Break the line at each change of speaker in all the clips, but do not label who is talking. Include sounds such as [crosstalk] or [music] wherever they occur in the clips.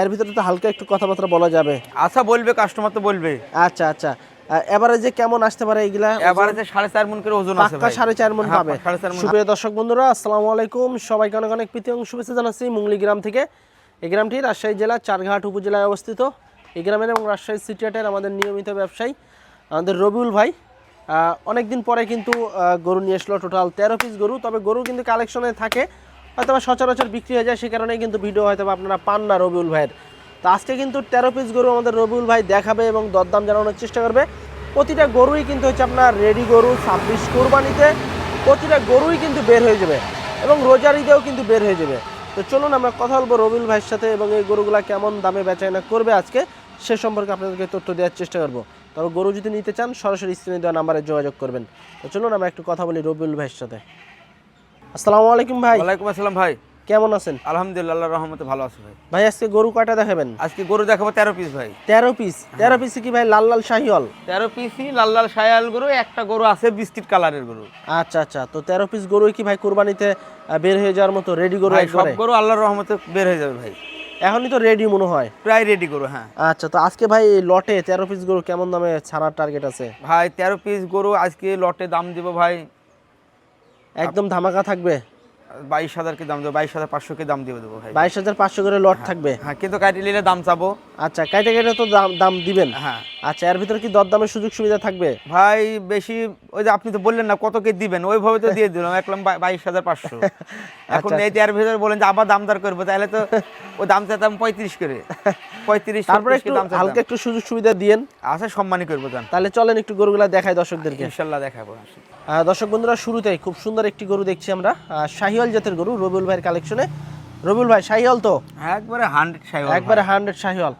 এর ভিতরে তো হালকা একটু কথাবার্তা বলা যাবে।
আচ্ছা বলবে কাস্টমার তো বলবে।
আচ্ছা আচ্ছা। এবারে যে কেমন আসতে পারে এগুলা?
সাড়ে চার মন করে ওজন আছে
পাক্কা সাড়ে চার মন
হ্যাঁ,
পাবে। সুপ্রিয় দর্শক বন্ধুরা আসসালামু আলাইকুম। সবাইকে অনেক অনেক প্রীতি এবং শুভেচ্ছা জানাচ্ছি মুংলি গ্রাম থেকে। এই গ্রামটি রাজশাহী জেলার চারঘাট উপজেলায় অবস্থিত। এই গ্রামের এবং রাজশাহী সিটি হাটের আমাদের নিয়মিত ব্যবসায়ী আমাদের রবিউল ভাই। অনেক দিন পরে কিন্তু গরু নিয়ে আসলো টোটাল তেরো পিস গরু। তবে গরু কিন্তু কালেকশনে থাকে। হয়তো সচরাচর বিক্রি হয়ে যায়, সে কারণে কিন্তু ভিডিও হয়তো আপনারা পান না রবিউল ভাইয়ের। তো আজকে কিন্তু তেরো পিস গরু আমাদের রবিউল ভাই দেখাবে এবং দরদাম জানানোর চেষ্টা করবে। প্রতিটা গরুই কিন্তু হচ্ছে আপনার রেডি গরু, ছাব্বিশ কোরবানিতে প্রতিটা গরুই কিন্তু বের হয়ে যাবে এবং রোজার ঈদেও কিন্তু বের হয়ে যাবে। তো চলুন আমরা কথা বলব রবিউল ভাইয়ের সাথে এবং এই গরুগুলা কেমন দামে বেচাকেনা করবে আজকে, সে সম্পর্কে আপনাদেরকে তথ্য দেওয়ার চেষ্টা করব। তবে গরু যদি নিতে চান, সরাসরি স্ক্রিনে দেওয়া নাম্বারে যোগাযোগ করবেন। তো চলুন আমরা একটু কথা বলি রবিউল ভাইয়ের সাথে। আসসালামু আলাইকুম ভাই।
ওয়ালাইকুম আসসালাম ভাই।
কেমন আছেন?
আলহামদুলিল্লাহ আল্লাহর রহমতে ভালো আছে ভাই।
ভাই আজকে গরু কয়টা দেখাবেন?
আজকে গরু দেখাবো তেরো পিস ভাই।
তেরো পিস তেরো পিসে কি ভাই লাল লাল শাহিওয়াল?
তেরো পিসই লাল লাল সায়াল গরু একটা গরু আছে বিস্কিট কালারের গরু।
আচ্ছা আচ্ছা তো তেরো পিস গরু কি ভাই কুরবানিতে বের হয়ে যাওয়ার মতো রেডি গরু
সব গরু আল্লাহর রহমতে বের হয়ে যাবে ভাই।
এখনই তো রেডি মনে হয়।
প্রায় রেডি গরু হ্যাঁ।
আচ্ছা তো আজকে ভাই লটে তেরো পিস গরু কেমন দামে ছাড়ার টার্গেট আছে?
ভাই তেরো পিস গরু আজকে লটে দাম দিব ভাই
একদম ধামাকা থাকবে?
বাইশ হাজার কে দাম দেবো বাইশ হাজার পাঁচশো কে দাম দিয়ে দেবো ভাই।
বাইশ হাজার পাঁচশো করে লট থাকবে?
হ্যাঁ কিন্তু কাটি নিলে দাম চাবো।
আচ্ছা কেটে কেটে তো দাম দাম দিবেন।
হ্যাঁ।
আচ্ছা এর ভিতরে কি দরদামের সুযোগ সুবিধা থাকবে?
ভাই বেশি ওই যে আপনি তো বললেন না কত কে দিবেন ওইভাবে তো দিয়ে দিলাম একলাম বা- বাইশ হাজার পাঁচশো। [laughs] এখন
আচ্ছা,
এই তেরো ভিতরে বলেন যে আবার দাম দর করব তাহলে তো [laughs] ওই দাম চাইতাম পঁয়ত্রিশ করে। পঁয়ত্রিশ [laughs]
তারপরে একটু
দাম
হালকা একটু সুযোগ সুবিধা দিয়েন।
আচ্ছা সম্মানই করব জান
তাহলে চলেন একটু গরুগুলা দেখাই দর্শকদেরকে।
ইনশাল্লাহ দেখাবো
দর্শক বন্ধুরা শুরুতেই খুব সুন্দর একটি গরু দেখছি আমরা। শাহিওয়াল জাতের গরু রবিউল ভাইয়ের কালেকশনে রবিউল ভাই শাহিওয়াল তো?
একবারে হান্ড্রেড সাইজ
একবারে হান্ড্রেড শাহিওয়াল।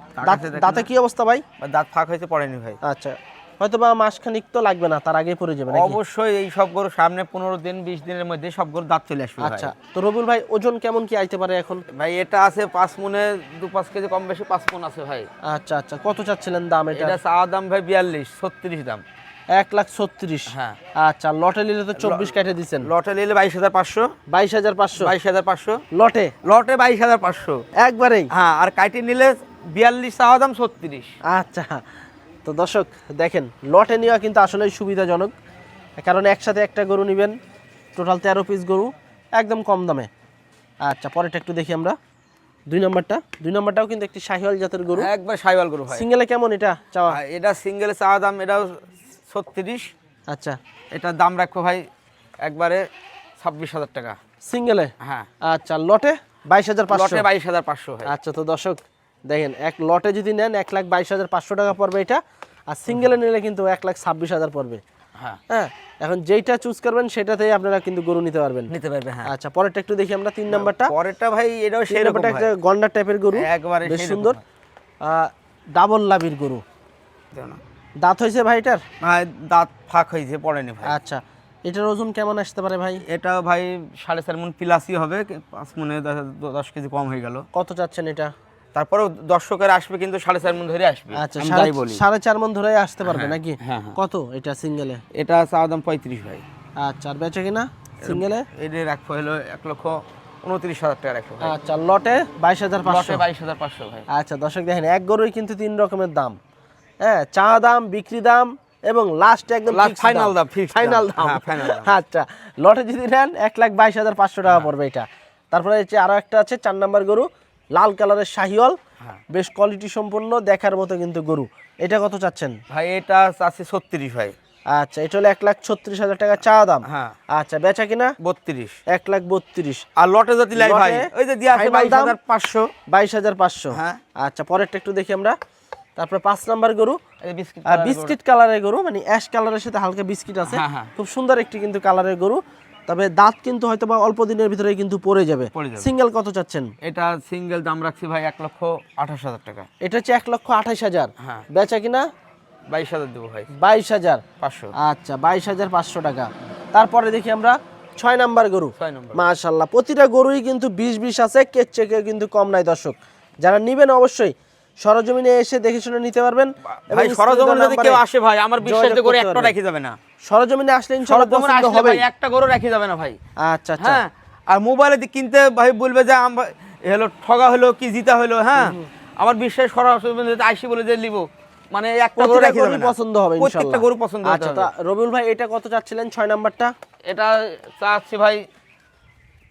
দাঁত- কি অবস্থা ভাই?
দাঁত ফাঁক হয়েছে পড়েনি ভাই।
আচ্ছা হয়তো বা মাসখানিক তো লাগবে না তার আগে পড়ে যাবে
অবশ্যই এই সব গরু সামনে পনেরো দিন বিশ দিনের মধ্যে সব গরু দাঁত চলে আসবে
আচ্ছা তো রবিউল ভাই ওজন কেমন কি আইতে পারে এখন?
ভাই এটা আছে পাঁচ মনে দু পাঁচ কেজি কম বেশি পাঁচ মন আছে ভাই।
আচ্ছা আচ্ছা কত চাচ্ছিলেন দাম এটা?
এটা চা দাম ভাই বিয়াল্লিশ ছত্রিশ দাম।
এক লাখ ছত্রিশ।
হ্যাঁ।
আচ্ছা লটে নিলে তো চব্বিশ কাটে দিচ্ছেন
লটে নিলে বাইশ হাজার পাঁচশো।
বাইশ হাজার পাঁচশো।
বাইশ হাজার পাঁচশো।
লটে?
লটে বাইশ হাজার পাঁচশো।
একবারেই?
হ্যাঁ আর কাইটে নিলে বিয়াল্লিশ চাওয়া দাম ছত্রিশ।
আচ্ছা তো দর্শক দেখেন লটে নেওয়া কিন্তু আসলেই সুবিধাজনক। কারণ একসাথে একটা গরু নেবেন টোটাল তেরো পিস গরু একদম কম দামে। আচ্ছা পরেরটা একটু দেখি আমরা। দুই নম্বরটা। দুই নম্বরটাও কিন্তু একটি শাহিওয়াল জাতের গরু।
একবার সাইওয়াল গরু
সিঙ্গেলে কেমন এটা চাওয়া?
আর এটা সিঙ্গেল চাওয়া দাম এটাও ছত্রিশ।
আচ্ছা।
এটার দাম রাখব ভাই একবারে ছাব্বিশ হাজার টাকা।
সিঙ্গেলে?
হ্যাঁ।
আচ্ছা লটে বাইশ হাজার পাঁচশো।
লটে বাইশ হাজার পাঁচশো
আচ্ছা তো দর্শক দেখেন এক লটে যদি নেন এক লাখ বাইশ হাজার পাঁচশো টাকা পড়বে এটা আর সিঙ্গেলে নিলে কিন্তু এক লাখ ছাব্বিশ হাজার পড়বে।
হ্যাঁ।
হ্যাঁ এখন যেইটা চুজ করবেন সেটাতেই আপনারা কিন্তু গরু নিতে পারবেন।
নিতে পারবে হ্যাঁ।
আচ্ছা পরেরটা একটু দেখি আমরা তিন নাম্বারটা।
পরেরটা ভাই এটাও সেরকম
নাম্বারটা একটা গন্ডার টাইপের গরু
একবারে
বেশ
সেই
সুন্দর। ডাবল লাভির গরু। দাঁত হয়েছে ভাই এটার
দাঁত ফাঁক হয়েছে পড়েনি ভাই।
আচ্ছা এটার ওজন কেমন আসতে পারে ভাই?
এটা ভাই সাড়ে চার মন প্লাসই হবে পাঁচ মনে দশ- কেজি কম হয়ে গেল।
কত চাচ্ছেন এটা?
তারপরেও দর্শকের আসবে কিন্তু সাড়ে চার মন ধরে আসবে
আচ্ছা সাড়ে চার মন ধরে আসতে পারবে নাকি?
হ্যাঁ, হ্যাঁ।
কত এটা সিঙ্গেলে
এটা চাওয়া দাম পঁয়ত্রিশ ভাই।
আচ্ছা আর বেচে কিনা সিঙ্গেলে
এটা রাখব হলো এক লক্ষ উনত্রিশ হাজার টাকা রাখব
আচ্ছা লটে বাইশ হাজার পাঁচশো।
বাইশ হাজার পাঁচশো ভাই।
আচ্ছা দর্শক দেখেন এক গরুই কিন্তু তিন রকমের দাম। হ্যাঁ চা দাম বিক্রি দাম এবং লাস্ট একদম
দাম,
ফাইনাল
দাম।
দাম।
হ্যাঁ, দাম।
আচ্ছা লটে যদি নেন এক লাখ বাইশ হাজার পাঁচশো টাকা পড়বে এটা। তারপরে হচ্ছে আরও একটা আছে চার নাম্বার গরু লাল কালারের শাহিওয়াল।
হ্যাঁ।
বেশ কোয়ালিটি সম্পন্ন দেখার মতো কিন্তু গরু। এটা কত চাচ্ছেন?
ভাই এটা আছে ছত্রিশ ভাই।
আচ্ছা এটা হলো এক লাখ ছত্রিশ হাজার টাকা চা দাম।
হ্যাঁ।
আচ্ছা বেচা কিনা?
বত্রিশ।
এক লাখ বত্রিশ।
আর লটে যদি লাই ভাই ওই যে দিয়ে আছে বাইশ হাজার পাঁচশো।
বাইশ হাজার পাঁচশো।
হ্যাঁ।
আচ্ছা পরেরটা একটু দেখি আমরা। তারপরে পাঁচ নাম্বার গরু
বিস্কিট
আর বিস্কিট কালারের গরু মানে অ্যাশ কালারের সাথে হালকা বিস্কিট আছে।
হ্যাঁ, হ্যাঁ।
খুব সুন্দর একটি কিন্তু কালারের গরু। তবে দাঁত কিন্তু হয়তো বা অল্প দিনের ভিতরে কিন্তু পড়ে যাবে। সিঙ্গেল কত চাচ্ছেন?
এটা সিঙ্গেল দাম রাখছি ভাই এক লক্ষ আঠাশ হাজার টাকা।
এটা হচ্ছে এক লক্ষ আঠাশ হাজার।
হ্যাঁ।
বেচা কিনা?
বাইশ হাজার দেবো ভাই।
বাইশ হাজার।
পাঁচশো।
আচ্ছা বাইশ হাজার পাঁচশো টাকা। তারপরে দেখি আমরা ছয় নাম্বার গরু। মাশাল্লাহ প্রতিটা গরুই কিন্তু বিষ বিষ আছে কেচ চেকে কিন্তু কম নাই দর্শক। যারা নিবেন অবশ্যই সরজমিনে এসে দেখে শুনে নিতে পারবেন
ভাই সরজমিনে যদি কেউ আসে ভাই আমার বিশ্বাস করে
করতে
একটা। রেখে যাবে না।
সরজমিনে আসলে ইনশাআল্লাহ পছন্দ হবে
ভাই একটা গরু রেখে যাবে না ভাই।
আচ্ছা আচ্ছা।
হ্যাঁ আর মোবাইলে কিনতে ভাই বলবে যে আম- এ হলো ঠগা হলো কি জিতা হলো হ্যাঁ? আমার বিশ্বাস অসুবিধা আইসি বলে যে নিব মানে একটা গরু রেখে যাবে।
পছন্দ হবে
প্রত্যেকটা গরু পছন্দ
আচ্ছা রবিউল ভাই এটা কত চাচ্ছিলেন? ছয় নাম্বারটা?
এটা চাচ্ছি ভাই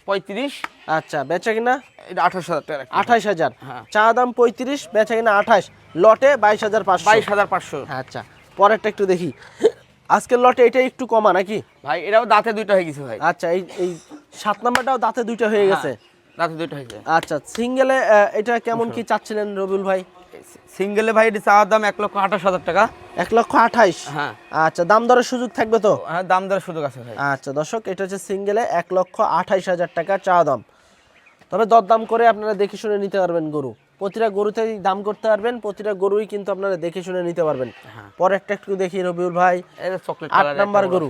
পঁয়ত্রিশ।
আচ্ছা বেচা কিনা?
এটা আঠাশ হাজার টাকা রাখছি।
হাজার।
হ্যাঁ।
চা দাম পঁয়ত্রিশ বেচা কিনা আঠাশ। লটে বাইশ হাজার পাঁচশো।
বাইশ হাজার পাঁচশো।
আচ্ছা পরেরটা একটু দেখি। আজকের লটে এটা একটু কমা নাকি?
ভাই এটাও দাঁতে দুইটা হয়ে গেছে ভাই।
আচ্ছা এই এই সাত নাম্বারটাও দাঁতে দুইটা হয়ে গেছে?
হ্যাঁ, দাঁতে দুইটা হয়েছে
আচ্ছা সিঙ্গেলে এটা কেমন কি চাচ্ছিলেন রবিউল ভাই?
সিঙ্গেলে ভাই এটি চাওয়ার দাম এক লক্ষ আঠাশ হাজার টাকা।
এক লক্ষ আঠাইশ?
হ্যাঁ।
আচ্ছা দাম দরের সুযোগ থাকবে তো?
হ্যাঁ দাম দেওয়ার সুযোগ আছে ভাই।
আচ্ছা দর্শক এটা হচ্ছে সিঙ্গেলে এক লক্ষ আঠাইশ হাজার টাকা চা দাম। তবে দরদাম করে আপনারা দেখে শুনে নিতে পারবেন গরু। প্রতিটা গরুতেই দাম করতে পারবেন প্রতিটা গরুই কিন্তু আপনারা দেখে শুনে নিতে পারবেন। পরে একটা একটু দেখি রবিউল ভাই।
চকলেট
আট নাম্বার গরু।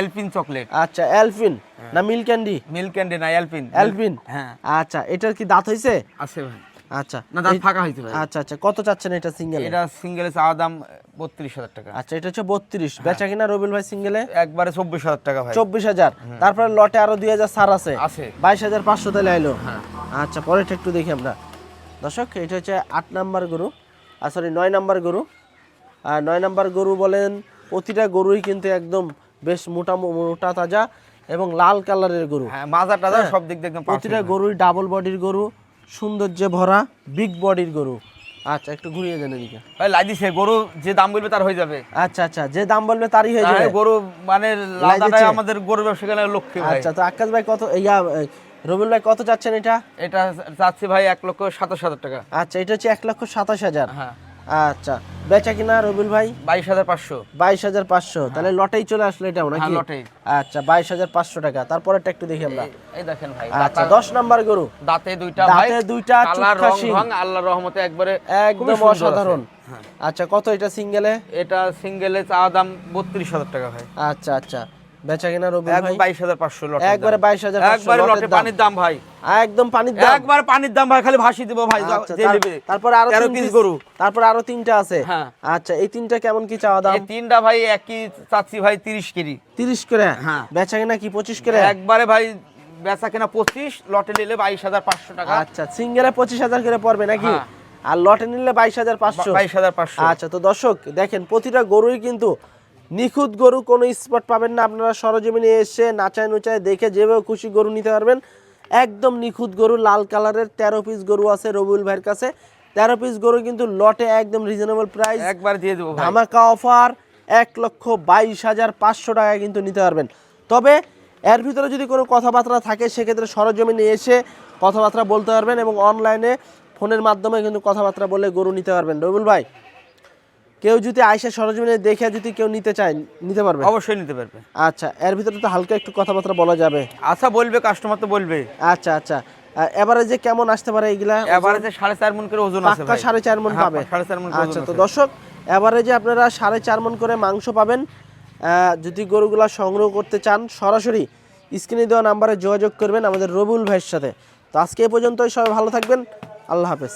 এলপিন চকলেট
আচ্ছা এলফিন না মিল্ক ক্যান্ডি
মিল্ক ক্যান্ডি না এলপিন
এলফিন
হ্যাঁ।
আচ্ছা এটার কি দাঁত হয়েছে
আছে ভাই।
আচ্ছা।
না দাঁত ফাঁকা হয়েছে ভাই
আচ্ছা আচ্ছা। কত চাচ্ছেন এটা সিঙ্গেল?
এটা সিঙ্গেলে চাওয়া দাম বত্রিশ হাজার টাকা।
আচ্ছা এটা হচ্ছে বত্রিশ। বেচা কিনা রবিউল ভাই সিঙ্গেলে?
একবারে চব্বিশ হাজার টাকা ভাই।
চব্বিশ হাজার। তারপরে লটে আরও দুই হাজার সার আছে।
আছে।
বাইশ হাজার পাঁচশো তাহলে আইলো।
হ্যাঁ।
আচ্ছা পরেরটা একটু দেখি আমরা। দর্শক এটা হচ্ছে আট নাম্বার গরু। আর সরি নয় নাম্বার গরু। আর নয় নাম্বার গরু বলেন প্রতিটা গরুই কিন্তু একদম বেশ মোটা মোটা তাজা এবং লাল কালারের গরু।
হ্যাঁ মাজা টাজা সব দিক দিয়ে একদম
প্রতিটা গরুই ডাবল বডির গরু। সৌন্দর্যে ভরা বিগ বডির গরু। আচ্ছা একটু ঘুরিয়ে দেন এদিকে।
ভাই লাইদিছে গরু যে দাম বলবে তার হয়ে যাবে।
আচ্ছা আচ্ছা যে দাম বলবে তারই হয়ে যাবে।
গরু মানে? লাদাটাই আমাদের গরু ব্যবসাখানে লক্ষ্য ভাই।
আচ্ছা তো আকাশ ভাই কত ইয়া রবিউল ভাই কত চাচ্ছেন এটা?
এটা চাচ্ছি ভাই এক লক্ষ সাতাশ হাজার টাকা।
আচ্ছা এটা হচ্ছে এক লক্ষ সাতাশ হাজার।
হ্যাঁ।
আচ্ছা বেচা কিনা রবিল ভাই?
বাইশ হাজার পাঁচশো।
বাইশ হাজার পাঁচশো। তাহলে লটেই চলে আসলো এটাও নাকি?
হ্যাঁ, লটেই।
আচ্ছা বাইশ হাজার পাঁচশো টাকা। তারপরেরটা একটু দেখি আমরা।
এই দেখেন ভাই
আচ্ছা দশ নাম্বার গরু।
দাঁতে দুইটা
দাঁতে দুইটা,
রং আল্লাহর রহমতে একবারে
একদম অসাধারণ।
হ্যাঁ।
আচ্ছা কত এটা সিঙ্গেলে?
এটা সিঙ্গেলে চা দাম বত্রিশ হাজার টাকা ভাই।
আচ্ছা আচ্ছা। বেচা কিনা রবিউল ভাই
লট
একবারে 22,500
একবারে লটে পানির দাম ভাই।
একদম পানির দাম।
একবার পানির দাম ভাই খালি ভাসি দিব ভাই যা-
আচ্ছা,
নেবে।
তারপরে আরও
পিস গরু।
তারপরে আরও তিনটা আছে।
হ্যাঁ।
আচ্ছা এই তিনটা কেমন কি চাওয়া দাম?
এই তিনটা ভাই একই চাচ্ছি ভাই তিরিশ কেজি।
তিরিশ করে?
হ্যাঁ।
বেচা কিনা কি পঁচিশ করে?
একবারে ভাই বেচা কেনা পঁচিশ লটে নিলে বাইশ হাজার পাঁচশো টাকা।
আচ্ছা সিঙ্গেলে পঁচিশ হাজার করে পড়বে নাকি?
হ্যাঁ।
আর লটে নিলে বাইশ হাজার পাঁচশো?
বাইশ হাজার পাঁচশো।
আচ্ছা তো দর্শক দেখেন প্রতিটা গরুই কিন্তু নিখুঁত গরু কোনো স্পট পাবেন না। আপনারা সরজমিনে এসে নাচায় নুচায় দেখে যেভাবে খুশি গরু নিতে পারবেন। একদম নিখুঁত গরু লাল কালারের তেরো পিস গরু আছে রবিউল ভাইয়ের কাছে। তেরো পিস গরু কিন্তু লটে একদম রিজনেবল প্রাইস
একবার দিয়ে দেবো
ধামাকা অফার এক লক্ষ বাইশ হাজার পাঁচশো টাকা কিন্তু নিতে পারবেন। তবে এর ভিতরে যদি কোনো কথাবার্তা থাকে সেক্ষেত্রে সরজমিনে এসে কথাবার্তা বলতে পারবেন এবং অনলাইনে ফোনের মাধ্যমে কিন্তু কথাবার্তা বলে গরু নিতে পারবেন। রবিউল ভাই কেউ যদি আইসা সরজমিনে দেখে যদি কেউ নিতে চায় নিতে পারবে?
অবশ্যই নিতে পারবে।
আচ্ছা এর ভিতরে তো হালকা একটু কথাবার্তা বলা যাবে।
আচ্ছা বলবে কাস্টমার তো বলবে।
আচ্ছা আচ্ছা। এবারে যে কেমন আসতে পারে এইগুলা
এভারেজে সাড়ে চার মন করে ওজন আছে
সাড়ে চার মন
হ্যাঁ,
পাবে।
সাড়ে চার মন
আচ্ছা তো দর্শক এবারে যে আপনারা সাড়ে চার মন করে মাংস পাবেন। আহ, যদি গরুগুলা সংগ্রহ করতে চান সরাসরি স্ক্রিনে দেওয়া নাম্বারে যোগাযোগ করবেন আমাদের রবিউল ভাইয়ের সাথে। তো আজকে এ পর্যন্তই সবাই ভালো থাকবেন। আল্লাহ হাফেজ।